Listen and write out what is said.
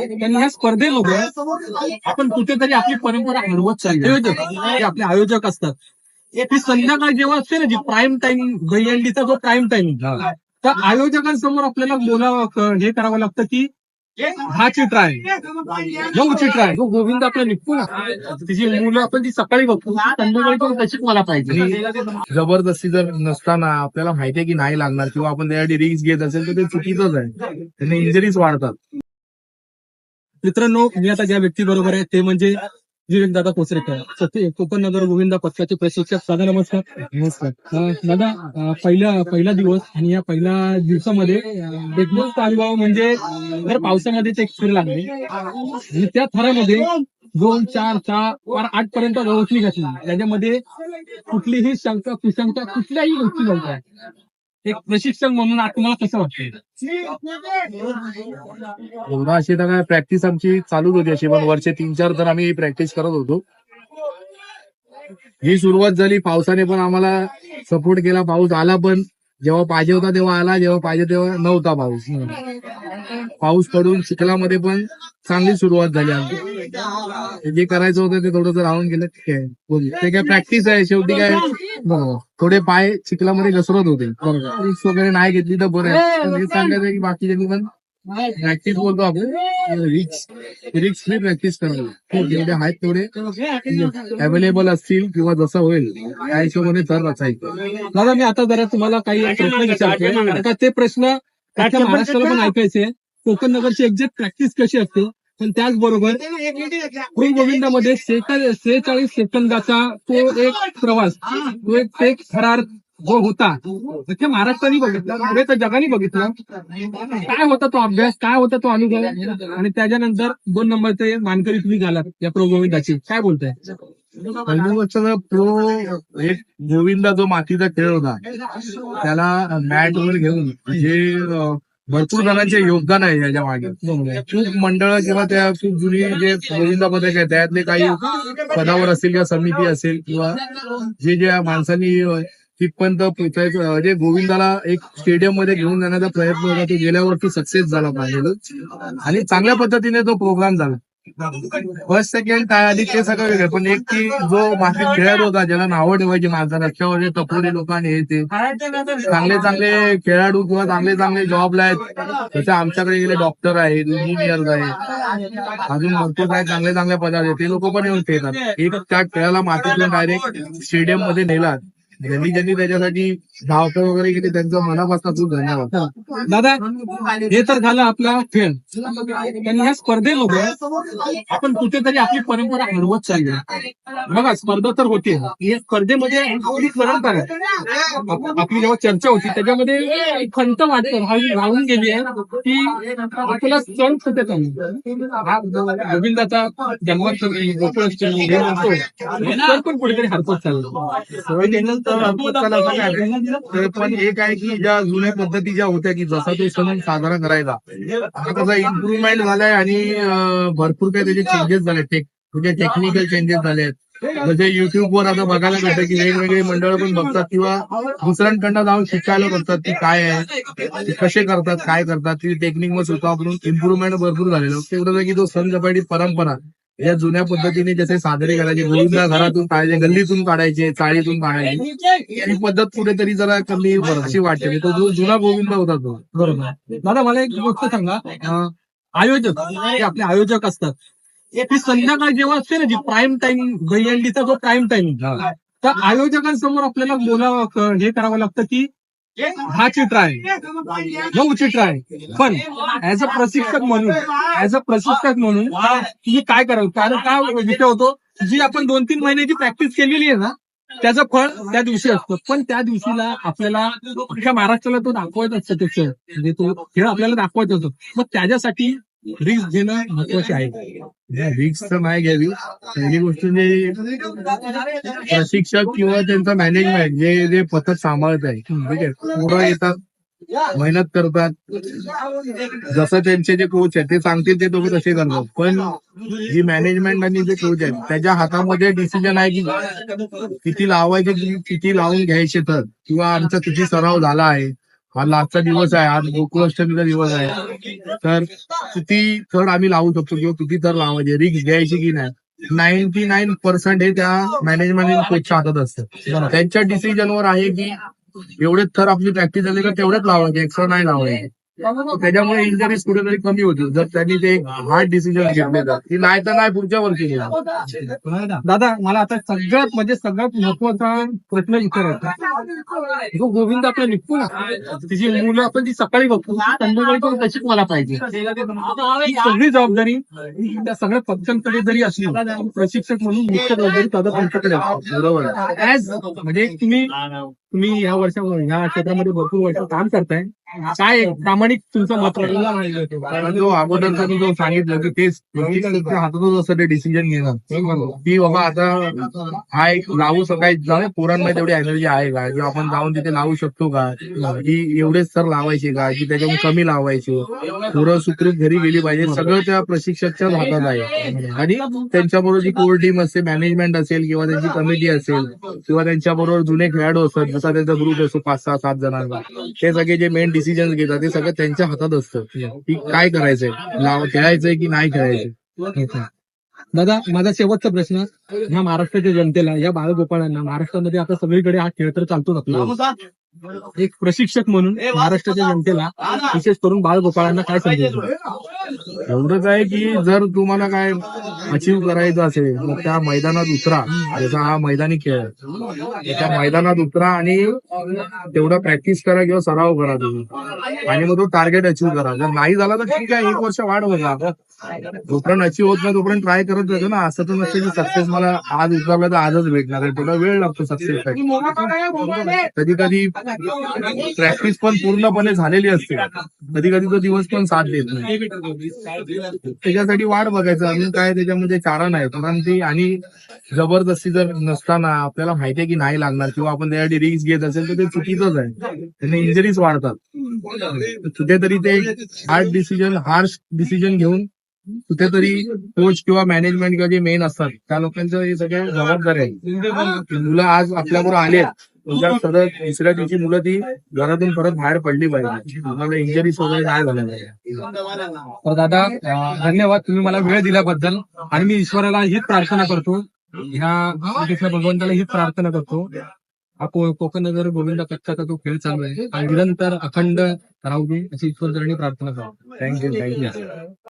त्यांनी ह्या स्पर्धेमध्ये आपण कुठेतरी आपली परंपरा हरवत चालली आयोजक. आपले आयोजक असतात. ती संध्याकाळ जेव्हा असते ना जी प्राईम टाइम दहीहंडीचा जो प्राईम टाइम तर आयोजकांसमोर आपल्याला बोलावं हे करावं लागतं की हा चित्र आहे. जो चित्र आहे. जो गोविंद आपला निघतो ना. तिची मुलं आपण ती सकाळी बघतो. संध्याकाळी पण तशीच मला पाहिजे. जबरदस्ती जर नसताना आपल्याला माहितीये की नाही लागणार किंवा आपण त्यासाठी रिस्क घेत असेल तर ते चुकीचंच आहे. त्याने इंजरीज वाढतात. मित्रांनो मी आता ज्या व्यक्ती बरोबर आहे ते म्हणजे विवेक दादा कोचरेकर सत्य कोकण नगर गोविंदा पक्षाचे प्रशिक्षक. दादा नमस्कार. नमस्कार. दादा पहिला पहिला दिवस आणि या पहिल्या दिवसामध्ये एक गोष्ट अनुभव म्हणजे जर पावसामध्ये ते फिर लागले आणि त्या थरामध्ये दोन चार सहा पार आठ पर्यंत व्यवस्थित घातली. त्याच्यामध्ये कुठलीही शंका कुशंका कुठल्याही गोष्टी नव्हत्या. एक प्रशिक्षक म्हणून आज तुम्हाला कसं वाटतं एवढा अशी तर काय प्रॅक्टिस आमची चालूच होती अशी पण वर्षे तीन चार जण आम्ही प्रॅक्टिस करत होतो. ही सुरुवात झाली पावसाने पण आम्हाला सपोर्ट केला पाऊस आला पण जेव्हा पाहिजे होता तेव्हा आला जेव्हा पाहिजे तेव्हा नव्हता पाऊस. पाऊस पडून चिखलामध्ये पण चांगली सुरुवात झाली आमची. जे करायचं होतं ते थोडंसं राहून गेलं ठीक आहे. बोल. ते काय प्रॅक्टिस आहे शेवटी काय? बरोबर थोडे पाय चिखलामध्ये घसरत होते. रिक्स वगैरे नाही घेतली तर बरं आहे. हे सांगायचं की बाकीच्यांनी पण प्रॅक्टिस बोलतो आपण. रिक्स रिक्स फ्री प्रॅक्टिस जेवढे आहेत तेवढे अवेलेबल असतील किंवा जसं होईल. त्या हिशोबाने तर रचायचं दादा मी आता जरा तुम्हाला काही प्रश्न विचारतोय. कारण का ते प्रश्न महाराष्ट्राला पण ऐकायचे कोकण नगरची एक्झॅक्ट प्रॅक्टिस कशी असते? पण त्याचबरोबर गुरु गोविंदामध्ये सेकंद सेहेचाळीस सेकंदाचा तो एक प्रवास. तो एक एक हो होता. अख्ख्या महाराष्ट्राने बघितलं पुढे तर जगाने बघितलं. काय होता तो अभ्यास? काय होता तो अनुभव? आणि त्याच्यानंतर दोन नंबरचे मानकरी तुम्ही घालात या प्रो गोविंदाची. काय बोलताय? प्रो एक गोविंदा जो मातीचा खेळ होता त्याला मॅट वर घेऊन म्हणजे, जे भरपूर जणांचे योगदान आहे याच्या मागे. खूप मंडळ किंवा त्या खूप जुनी जे गोविंदा पदक आहे त्यातले काही पदावर असेल किंवा समिती असेल किंवा जे ज्या माणसांनी तिथपर्यंत पोचायचं जे गोविंदाला एक स्टेडियममध्ये घेऊन जाण्याचा प्रयत्न होता. तो गेल्या वर्षी सक्सेस झाला पाहिजे. आणि चांगल्या पद्धतीने तो प्रोग्राम झाला. फर्स्ट सेकंड काय आधी ते सगळं वेगळं. पण एक की जो मासिक खेळाडू होता ज्याला नावं ठेवायची माणसं रस्त्यावर तपोरी लोकांनी हे ते. चांगले चांगले खेळाडू किंवा चांगले चांगले जॉबला आहेत. तसे आमच्याकडे गेले डॉक्टर आहेत इंजिनियर आहेत. अजून भरपूर काय चांगले चांगले पदार्थ आहेत. ते लोक पण येऊन खेळतात. एक त्या खेळाला मातीतून डायरेक्ट स्टेडियममध्ये नेला ज्यांनी ज्यांनी त्याच्यासाठी धावतं वगैरे केली त्यांचं मनापासून खूप धन्यवाद दादा हे तर झालं आपला खेळ. आणि ह्या स्पर्धेमध्ये आपण कुठेतरी आपली परंपरा हरवत चालली बघा स्पर्धा तर होते. या स्पर्धेमध्ये आपली परंपरा आपली जेव्हा चर्चा होती त्याच्यामध्ये खंत वाटत राहून गेली आहे की आपल्याला सण कुठे गोविंदाचा जन्माष्टमी गोकुळाष्टमी पण कुठेतरी हरपत चाललं तर पण एक आहे की ज्या जुन्या पद्धती ज्या होत्या की जसा तो सण साजरा करायचा आता कसा इम्प्रुव्हमेंट झालाय आणि भरपूर काही त्याचे चेंजेस झाले. म्हणजे टेक्निकल चेंजेस झाले आहेत जसे युट्यूबवर आता बघायला मिळतं की वेगवेगळे मंडळ पण बघतात किंवा दुसऱ्यांकडनं जाऊन शिकायला बघतात की काय आहे कसे करतात काय करतात. ती टेक्निकमध्ये स्वतःकडून इम्प्रुव्हमेंट भरपूर झालेलं. तेवढं की तो सण जपाटी परंपरा या जुन्या पद्धतीने जसे साजरे करायचे गोविंदा घरातून काढायचे गल्लीतून काढायचे चाळीतून काढायचे. ही पद्धत कुठेतरी जरा कमी अशी वाटते. तो जो जुना गोविंद होता तो. बरोबर. दादा मला एक गोष्ट सांगा. आयोजक आपले आयोजक असतात. ती संध्याकाळ जेव्हा असते ना जी प्राईम टाइम दहीहंडीचा जो प्राईम टाइम तर आयोजकांसमोर आपल्याला बोलावं हे करावं लागतं की हा चित्र आहे जो चित्र आहे पण ऍज अ प्रशिक्षक म्हणून ऍज अ प्रशिक्षक म्हणून तुम्ही काय कराल कारण काय विषय होतो? जी आपण दोन तीन महिन्याची प्रॅक्टिस केलेली आहे ना त्याचं फळ त्या दिवशी असतं. पण त्या दिवशीला आपल्याला अख्ख्या महाराष्ट्राला तो दाखवायचा असतं ते खेळ म्हणजे तो खेळ आपल्याला दाखवायचा असतो. मग त्याच्यासाठी रिस्क घेणं महत्त्वाचे आहे. रिक्स तर नाही घ्यावी पहिली गोष्ट म्हणजे प्रशिक्षक किंवा त्यांचं मॅनेजमेंट जे जे पथक सांभाळत आहे ठीक आहे पुढं येतात मेहनत करतात. जसं त्यांचे जे कोच आहेत ते सांगतील ते दोघं तसे करतात. पण जी मॅनेजमेंट आणि जे कोच आहेत त्याच्या हातामध्ये डिसिजन आहे की किती लावायचे किती- किती लावून घ्यायचे तर किंवा आमचा किती सराव झाला आहे हा लास्टचा दिवस आहे आज गोकुळाष्टमीचा दिवस आहे. तर किती थर आम्ही लावू शकतो किंवा किती थर लावायचे रिक्स घ्यायची की नाही? नाईन्टी नाईन पर्सेंट हे त्या मॅनेजमेंट कोचच्या हातात असतं त्यांच्या डिसिजनवर आहे की एवढेच थर आपली प्रॅक्टिस झाली का तेवढेच लावायचे एक्स्ट्रा नाही लावायचे. त्याच्यामुळे इंजरीज कुठेतरी कमी होतील जर त्यांनी ते हार्ड डिसिजन घेतले तर. की नाही तर नाही पुढच्या वर्षी घेणार दादा मला आता सगळ्यात म्हणजे सगळ्यात महत्त्वाचा प्रश्न विचारायचा जो गोविंद आपला निघतो ना तिची मुलं आपण ती सकाळी बघतो. संध्याकाळी पण तशीच मला पाहिजे. ही सगळी जबाबदारी त्या सगळ्या पक्षांकडे जरी असली प्रशिक्षक म्हणून मुख्य जबाबदारी दादा तुमच्याकडे. बरोबर ऍज म्हणजे तुम्ही तुम्ही या वर्षा ह्या क्षेत्रामध्ये भरपूर वर्ष काम करताय. काय प्रामाणिक तुमचं मत राहील? कारण जो अगोदरचा मी जो सांगितलं की तेच हातातच असं ते डिसिजन घेणं की बाबा आता हा एक लावू सकाळी पोरांमध्ये तेवढी एनर्जी आहे का? किंवा आपण जाऊन तिथे लावू शकतो का? की एवढेच तर लावायचे का? की त्याच्याहून कमी लावायचे? पोरं सुखरूप घरी गेली पाहिजे. सगळं त्या प्रशिक्षकच्याच हातात आहे. आणि त्यांच्याबरोबर जी कोर टीम असते मॅनेजमेंट असेल किंवा त्यांची कमिटी असेल किंवा त्यांच्याबरोबर जुने खेळाडू असतात जसा त्यांचा ग्रुप असतो पाच सहा सात जणांचा. ते सगळे जे मेन डिसिजन घेतात ते सगळं त्यांच्या हातात असतं. की काय करायचंय? लाव खेळायचंय की नाही खेळायचं दादा माझा शेवटचा प्रश्न ह्या महाराष्ट्राच्या जनतेला या बाळगोपाळांना महाराष्ट्रामध्ये आता सगळीकडे हा खेळ तर चालतोच आपला. एक प्रशिक्षक म्हणून महाराष्ट्राच्या जनतेला विशेष करून बाळगोपाळांना काय समजेल एवढंच आहे की जर तुम्हाला काय अचीव करायचं असेल तर त्या मैदानात उतरा. जसा हा मैदानी खेळ. आहे. त्या मैदानात उतरा आणि तेवढा प्रॅक्टिस करा किंवा सराव करा तुम्ही. आणि मग तो टार्गेट अचीव करा. जर नाही झाला तर ठीक आहे एक वर्ष वाढ बघा. जोपर्यंत अचीव होत नाही तोपर्यंत ट्राय करत राहतो ना. असं तर नसतं की सक्सेस मला आज उतरला तर आजच भेटणार आहे. थोडा वेळ लागतो सक्सेस कधी कधी प्रॅक्टिस पण पूर्णपणे झालेली असते. कधी कधी तो दिवस पण साथ देत नाही. त्याच्यासाठी वाट बघायचं. अजून काय त्याच्यामध्ये चारा नाही. कारण ती आणि जबरदस्ती जर नसताना आपल्याला माहिती आहे की नाही लागणार किंवा आपण त्यासाठी रिस्क घेत असेल तर ते चुकीचंच आहे. त्याने इंजरीज वाढतात. कुठेतरी ते हार्ड डिसिजन हार्श डिसिजन घेऊन कुठेतरी कोच किंवा मॅनेजमेंट किंवा जे मेन असतात त्या लोकांचं हे सगळ्या जबाबदारी आहे. मुलं आज आपल्याबरोबर आले उद्या सगळं दुसऱ्या दिवशी मुलं ती घरातून परत बाहेर पडली पाहिजे. मला इंजरीज वगैरे नाही झाल्या पाहिजे तर दादा धन्यवाद तुम्ही मला वेळ दिल्याबद्दल आणि मी ईश्वराला हीच प्रार्थना करतो. ह्या तिथल्या भगवंताला हीच प्रार्थना करतो. हा कोकण नगर गोविंद कच्छाचा तो खेळ चालू आहे आणि निरंतर अखंड राहू दे अशी ईश्वरचरणी प्रार्थना करतो. Thank you thank you